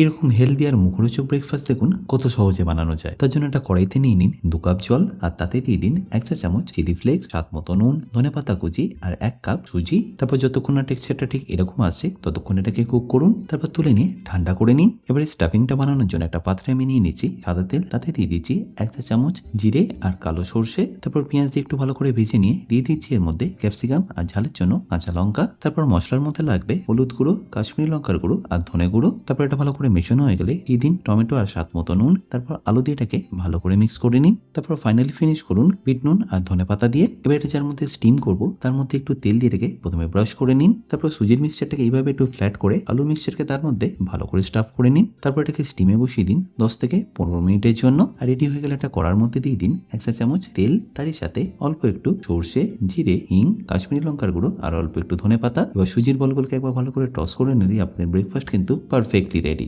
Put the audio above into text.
এরকম হেলদি আর মুখরোচক ব্রেকফাস্ট দেখুন কত সহজে বানানো যায়। তার জন্য একটা কড়াইতে নিয়ে নিন দু কাপ জল আর তাতে দিয়ে দিন এক চা চামচ চিলি ফ্লেক্স স্বাদ মতো নুন, ধনে পাতা কুচি আর এক কাপ সুজি। তারপর যতক্ষণ না টেক্সচারটা ঠিক এরকম আসছে, ততক্ষণ এটাকে কুক করুন। তারপর তুলে নিয়ে ঠান্ডা করে নিন। এবারে স্টাফিংটা বানানোর জন্য একটা পাত্রে আমি নিয়ে নিচ্ছি সাদা তেল, তাতে দিয়ে দিচ্ছি এক চা চামচ জিরে আর কালো সর্ষে। তারপর পেঁয়াজ দিয়ে একটু ভালো করে ভেজে নিয়ে দিয়ে দিচ্ছি এর মধ্যে ক্যাপসিকাম আর ঝালের জন্য কাঁচা লঙ্কা। তারপর মশলার মধ্যে লাগবে হলুদ গুঁড়ো, কাশ্মীরি লঙ্কার গুঁড়ো আর ধনে গুঁড়ো। তারপর এটা ভালো করে মেশানো হয়ে গেলে দিয়ে দিন টমেটো আর স্বাদ মতো নুন, তারপর আলু দিয়ে এটাকে ভালো করে মিক্স করে নিন, তারপর ফাইনালি ফিনিশ করুন বিট নুন আর ধনে পাতা দিয়ে। এবার এটা যার মধ্যে স্টিম করব, তার মধ্যে একটু তেল দিয়ে রেখে প্রথমে ব্রাশ করে নিন, তারপর সুজির মিক্সচারটাকে এইভাবে একটু ফ্ল্যাট করে আলুর মিক্সচারকে তার মধ্যে ভালো করে স্টাফ করে নিন, তারপর এটাকে স্টিমে বসিয়ে দিন দশ থেকে পনেরো মিনিটের জন্য। আর রেডি হয়ে গেলে একটা কড়ার মধ্যে দিয়ে দিন এক চা চামচ তেল, তারই সাথে অল্প একটু সর্ষে, জিরে, হিং, কাশ্মীরি লঙ্কার গুঁড়ো আর অল্প একটু ধনে পাতা। এবার সুজির বলগুলোকে একবার ভালো করে টস করে নিলেই আপনার ব্রেকফাস্ট কিন্তু পারফেক্টলি রেডি